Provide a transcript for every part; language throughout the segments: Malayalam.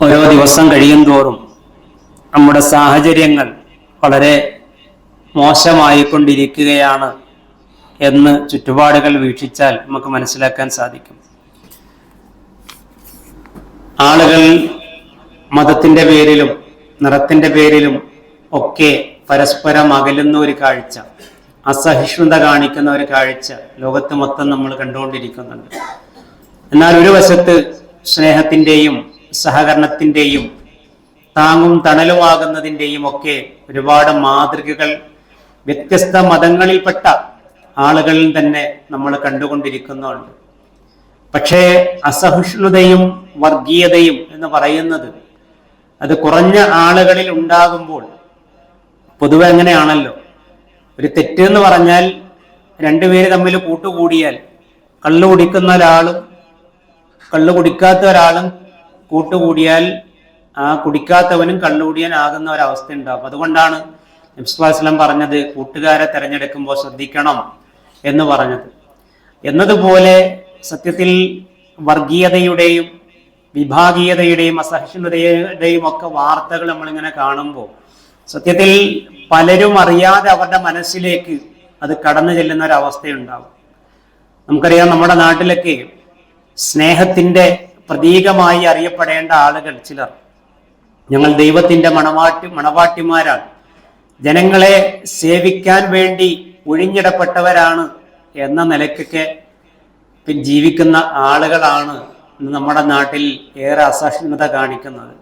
ഓരോ ദിവസം കഴിയും തോറും നമ്മുടെ സാഹചര്യങ്ങൾ വളരെ മോശമായിക്കൊണ്ടിരിക്കുകയാണ് എന്ന് ചുറ്റുപാടുകൾ വീക്ഷിച്ചാൽ നമുക്ക് മനസ്സിലാക്കാൻ സാധിക്കും. ആളുകൾ മതത്തിന്റെ പേരിലും നിറത്തിന്റെ പേരിലും ഒക്കെ പരസ്പരം അകലുന്ന ഒരു കാഴ്ച അസഹിഷ്ണുത കാണിക്കുന്ന ഒരു കാഴ്ച ലോകത്ത് മൊത്തം നമ്മൾ കണ്ടുകൊണ്ടിരിക്കുന്നുണ്ട്. എന്നാൽ ഒരു വശത്ത് സ്നേഹത്തിന്റെയും സഹകരണത്തിന്റെയും താങ്ങും തണലുമാകുന്നതിന്റെയും ഒക്കെ ഒരുപാട് മാതൃകകൾ വ്യത്യസ്ത മതങ്ങളിൽപ്പെട്ട ആളുകളിൽ തന്നെ നമ്മൾ കണ്ടുകൊണ്ടിരിക്കുന്നുണ്ട്. പക്ഷേ അസഹിഷ്ണുതയും വർഗീയതയും എന്ന് പറയുന്നത് അത് കുറഞ്ഞ ആളുകളിൽ ഉണ്ടാകുമ്പോൾ പൊതുവെ അങ്ങനെയാണല്ലോ. ഒരു തെറ്റ് എന്ന് പറഞ്ഞാൽ രണ്ടുപേര് തമ്മിൽ കൂട്ടുകൂടിയാൽ കള്ളു കുടിക്കുന്ന ഒരാളും കള്ളു കുടിക്കാത്ത ഒരാളും കൂട്ടുകൂടിയാൽ ആ കുടിക്കാത്തവനും കള്ളുകൂടിയാൻ ആകുന്ന ഒരവസ്ഥ ഉണ്ടാവും അതുകൊണ്ടാണ് നബ്സ്ലാസ്ലം പറഞ്ഞത് കൂട്ടുകാരെ തിരഞ്ഞെടുക്കുമ്പോൾ ശ്രദ്ധിക്കണം എന്ന് പറഞ്ഞത്. എന്നതുപോലെ സത്യത്തിൽ വർഗീയതയുടെയും വിഭാഗീയതയുടെയും അസഹിഷ്ണുതയുടെയും ഒക്കെ വാർത്തകൾ നമ്മളിങ്ങനെ കാണുമ്പോൾ സത്യത്തിൽ പലരും അറിയാതെ അവരുടെ മനസ്സിലേക്ക് അത് കടന്നു ചെല്ലുന്ന ഒരു അവസ്ഥയുണ്ടാവും നമുക്കറിയാം നമ്മുടെ നാട്ടിലൊക്കെ സ്നേഹത്തിന്റെ പ്രതീകമായി അറിയപ്പെടേണ്ട ആളുകൾ ചിലർ. ഞങ്ങൾ ദൈവത്തിന്റെ മണവാട്ടി മണവാട്ടിമാരാണ്. ജനങ്ങളെ സേവിക്കാൻ വേണ്ടി ഒഴിഞ്ഞിടപ്പെട്ടവരാണ് എന്ന നിലയ്ക്കൊക്കെ ജീവിക്കുന്ന ആളുകളാണ് നമ്മുടെ നാട്ടിൽ ഏറെ അസഹിഷ്ണുത കാണിക്കുന്നത്.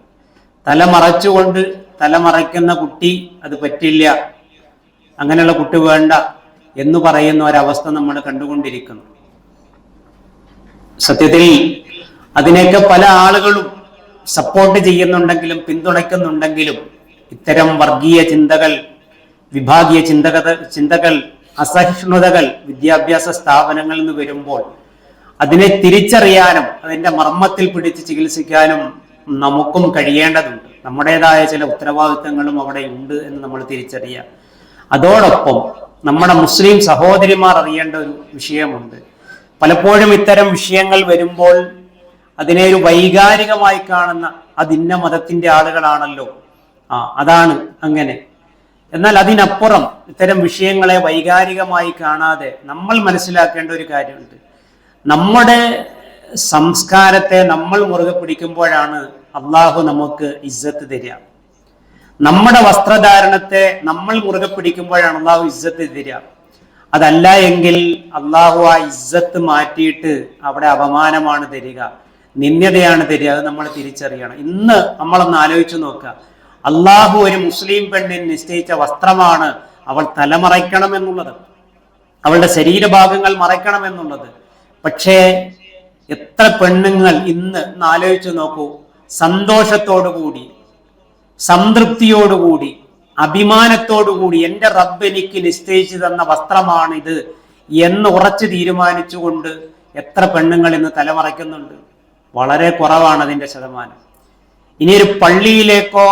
തല മറച്ചുകൊണ്ട് തല മറയ്ക്കുന്ന കുട്ടി അത് പറ്റില്ല. അങ്ങനെയുള്ള കുട്ടി വേണ്ട എന്ന് പറയുന്ന ഒരവസ്ഥ നമ്മൾ കണ്ടുകൊണ്ടിരിക്കുന്നു. സത്യത്തിൽ അതിനെയൊക്കെ പല ആളുകളും സപ്പോർട്ട് ചെയ്യുന്നുണ്ടെങ്കിലും പിന്തുണയ്ക്കുന്നുണ്ടെങ്കിലും ഇത്തരം വർഗീയ ചിന്തകൾ വിഭാഗീയ ചിന്തക ചിന്തകൾ അസഹിഷ്ണുതകൾ വിദ്യാഭ്യാസ സ്ഥാപനങ്ങളിൽ നിന്ന് വരുമ്പോൾ അതിനെ തിരിച്ചറിയാനും അതിന്റെ മർമ്മത്തിൽ പിടിച്ച് ചികിത്സിക്കാനും നമുക്കും കഴിയേണ്ടതുണ്ട്. നമ്മുടേതായ ചില ഉത്തരവാദിത്തങ്ങളും അവിടെ ഉണ്ട് എന്ന് നമ്മൾ തിരിച്ചറിയാം. അതോടൊപ്പം നമ്മുടെ മുസ്ലിം സഹോദരിമാർ അറിയേണ്ട ഒരു വിഷയമുണ്ട്. പലപ്പോഴും ഇത്തരം വിഷയങ്ങൾ വരുമ്പോൾ അതിനെ ഒരു വൈകാരികമായി കാണുന്ന അതിന്ന മതത്തിന്റെ ആളുകളാണല്ലോ. ആ അതാണ് അങ്ങനെ. എന്നാൽ അതിനപ്പുറം ഇത്തരം വിഷയങ്ങളെ വൈകാരികമായി കാണാതെ നമ്മൾ മനസ്സിലാക്കേണ്ട ഒരു കാര്യമുണ്ട്. നമ്മുടെ സംസ്കാരത്തെ നമ്മൾ മുറുകെ പിടിക്കുമ്പോഴാണ് അള്ളാഹു നമുക്ക് ഇജ്ജത്ത് തരിക. നമ്മുടെ വസ്ത്രധാരണത്തെ നമ്മൾ മുറുകെ പിടിക്കുമ്പോഴാണ് അള്ളാഹു ഇജ്ജത്ത് തരിക. അതല്ല എങ്കിൽ അള്ളാഹു ആ ഇജ്ജത്ത് മാറ്റിയിട്ട് അവിടെ അപമാനമാണ് തരിക. നിന്ദ്യതയാണ് തരിക അത് നമ്മൾ തിരിച്ചറിയണം. ഇന്ന് നമ്മളൊന്ന് ആലോചിച്ചു നോക്കുക. അള്ളാഹു ഒരു മുസ്ലിം പെണ്ണിന് നിശ്ചയിച്ച വസ്ത്രമാണ് അവൾ തല മറയ്ക്കണം എന്നുള്ളത്. അവളുടെ ശരീരഭാഗങ്ങൾ മറയ്ക്കണം എന്നുള്ളത്. പക്ഷേ എത്ര പെണ്ണുങ്ങൾ ഇന്ന് ഒന്ന് ആലോചിച്ചു നോക്കൂ. സന്തോഷത്തോടുകൂടി സംതൃപ്തിയോടുകൂടി അഭിമാനത്തോടുകൂടി എന്റെ റബ്ബ് എനിക്ക് നിശ്ചയിച്ചു തന്ന വസ്ത്രമാണിത് എന്ന് ഉറച്ചു തീരുമാനിച്ചുകൊണ്ട് എത്ര പെണ്ണുങ്ങൾ ഇന്ന് തലമറയ്ക്കുന്നുണ്ട് വളരെ കുറവാണ് അതിന്റെ ശതമാനം. ഇനി ഒരു പള്ളിയിലേക്കോ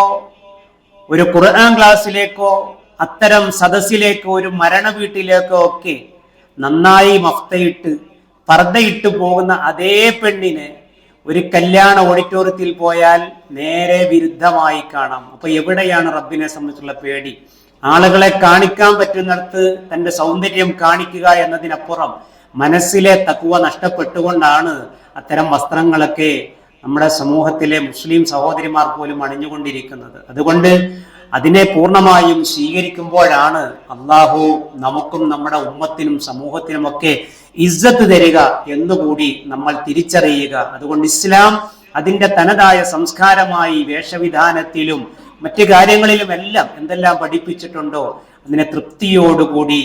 ഒരു ഖുർആൻ ക്ലാസ്സിലേക്കോ അത്തരം സദസ്സിലേക്കോ ഒരു മരണ വീട്ടിലേക്കോ ഒക്കെ നന്നായി മഫ്തയിട്ട് പർദ്ദയിട്ട് പോകുന്ന അതേ പെണ്ണിനെ ഒരു കല്യാണ ഓഡിറ്റോറിയത്തിൽ പോയാൽ നേരെ വിരുദ്ധമായി കാണാം. അപ്പൊ എവിടെയാണ് റബ്ബിനെ സംബന്ധിച്ചുള്ള പേടി? ആളുകളെ കാണിക്കാൻ പറ്റുന്നിടത്ത് തന്റെ സൗന്ദര്യം കാണിക്കുക എന്നതിനപ്പുറം മനസ്സിലെ തക്കുവ നഷ്ടപ്പെട്ടുകൊണ്ടാണ് അത്തരം വസ്ത്രങ്ങളൊക്കെ നമ്മുടെ സമൂഹത്തിലെ മുസ്ലിം സഹോദരിമാർ പോലും അണിഞ്ഞുകൊണ്ടിരിക്കുന്നത്. അതുകൊണ്ട് അതിനെ പൂർണമായും സ്വീകരിക്കുമ്പോഴാണ് അള്ളാഹു നമുക്കും നമ്മുടെ ഉമ്മത്തിനും സമൂഹത്തിനുമൊക്കെ ഇസ്സത്ത് തരിക എന്നുകൂടി നമ്മൾ തിരിച്ചറിയുക. അതുകൊണ്ട് ഇസ്ലാം അതിന്റെ തനതായ സംസ്കാരമായി വേഷവിധാനത്തിലും മറ്റു കാര്യങ്ങളിലും എല്ലാം എന്തെല്ലാം പഠിപ്പിച്ചിട്ടുണ്ടോ അതിനെ തൃപ്തിയോടുകൂടി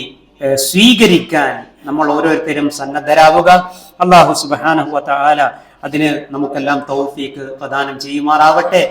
സ്വീകരിക്കാൻ നമ്മൾ ഓരോരുത്തരും സന്നദ്ധരാവുക. അള്ളാഹു താല അതിന് നമുക്കെല്ലാം തൗഫീക്ക് പ്രദാനം ചെയ്യുമാറാവട്ടെ.